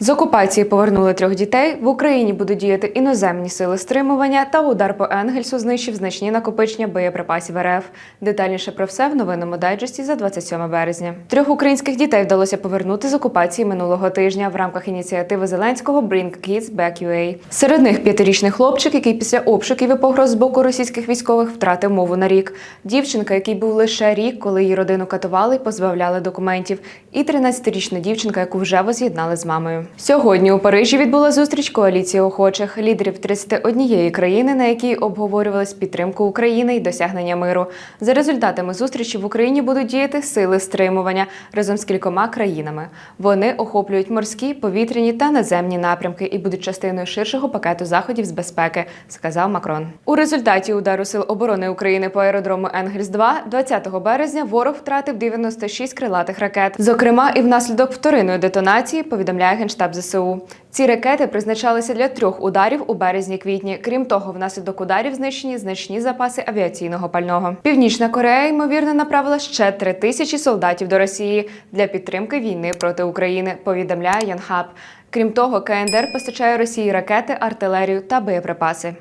З окупації повернули трьох дітей. В Україні будуть діяти іноземні сили стримування та удар по Енгельсу знищив значні накопичення боєприпасів РФ. Детальніше про все в новинному дайджесті за 27 березня. Трьох українських дітей вдалося повернути з окупації минулого тижня в рамках ініціативи Зеленського Bring Kids Back UA. Серед них п'ятирічний хлопчик, який після обшуків і погроз з боку російських військових втратив мову на рік. Дівчинка, який був лише рік, коли її родину катували і позбавляли документів. І 13-річна дівчинка, яку вже воз'єднали з мамою. Сьогодні у Парижі відбула зустріч коаліції охочих лідерів 31 країни, на якій обговорювалась підтримку України і досягнення миру. За результатами зустрічі в Україні будуть діяти сили стримування разом з кількома країнами. Вони охоплюють морські, повітряні та наземні напрямки і будуть частиною ширшого пакету заходів з безпеки, сказав Макрон. У результаті удару сил оборони України по аеродрому Енгельс 2 20 березня ворог втратив 96 крилатих ракет. Зокрема, і внаслідок вторинної детонації повідомляє генштаб ЗСУ. Ці ракети призначалися для трьох ударів у березні-квітні. Крім того, внаслідок ударів знищені значні запаси авіаційного пального. Північна Корея ймовірно направила ще три тисячі солдатів до Росії для підтримки війни проти України. Повідомляє Янхаб. Крім того, КНДР постачає Росії ракети, артилерію та боєприпаси.